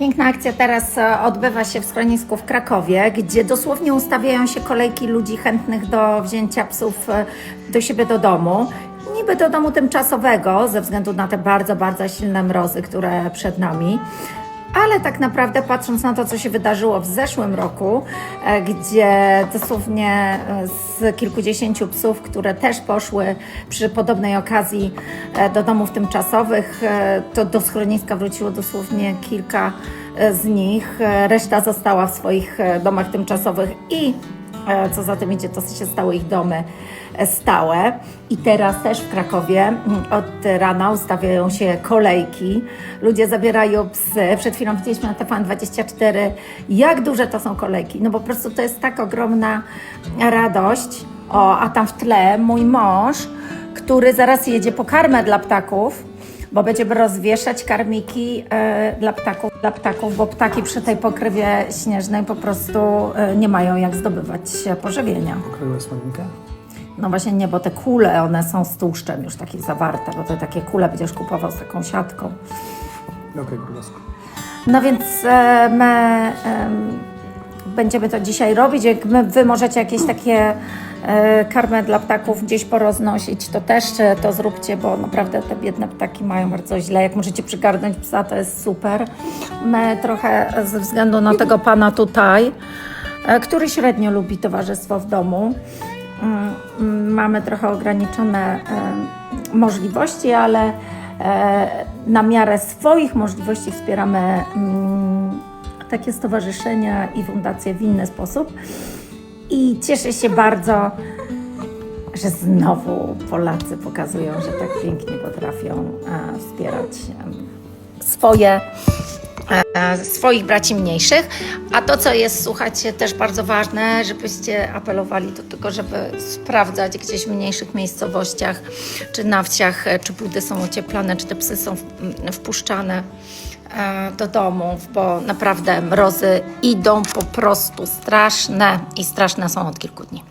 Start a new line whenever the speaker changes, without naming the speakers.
Piękna akcja teraz e, odbywa się w schronisku w Krakowie, gdzie dosłownie ustawiają się kolejki ludzi chętnych do wzięcia psów e, do siebie do domu. Niby do domu tymczasowego, ze względu na te bardzo, bardzo silne mrozy, które przed nami. Ale tak naprawdę, patrząc na to, co się wydarzyło w zeszłym roku, e, gdzie dosłownie e, z kilkudziesięciu psów, które też poszły przy podobnej okazji e, do domów tymczasowych, to do schroniska wróciło dosłownie kilka z nich. Reszta została w swoich domach tymczasowych i co za tym idzie, to się stały ich domy e, stałe. I teraz też w Krakowie mm, od rana ustawiają się kolejki. Ludzie zabierają psy. Przed chwilą widzieliśmy na TVN24, jak duże to są kolejki. No po prostu to jest tak ogromna radość. O, a tam w tle mój mąż, który zaraz jedzie po karmę dla ptaków bo będziemy rozwieszać karmiki e, dla, ptaków, dla ptaków, bo ptaki przy tej pokrywie śnieżnej po prostu e, nie mają jak zdobywać pożywienia.
Pokroiła słonnika?
No właśnie nie, bo te kule, one są z tłuszczem już takie zawarte, bo to takie kule będziesz kupował z taką siatką.
Okej, grubasku.
No więc e, my będziemy to dzisiaj robić. Jak my, wy możecie jakieś takie e, karmy dla ptaków gdzieś poroznosić, to też e, to zróbcie, bo naprawdę te biedne ptaki mają bardzo źle. Jak możecie przygarnąć psa, to jest super. My trochę ze względu na tego pana tutaj, e, który średnio lubi towarzystwo w domu, mm, mamy trochę ograniczone e, możliwości, ale e, na miarę swoich możliwości wspieramy mm, takie stowarzyszenia i fundacje w inny sposób. I cieszę się bardzo, że znowu Polacy pokazują, że tak pięknie potrafią wspierać swoje swoich braci mniejszych. A to, co jest, słuchajcie, też bardzo ważne, żebyście apelowali do tego, żeby sprawdzać gdzieś w mniejszych miejscowościach, czy na wsiach, e, czy budy są ocieplane, czy te psy są wpuszczane e, do domów, bo naprawdę mrozy idą po prostu straszne i straszne są od kilku dni.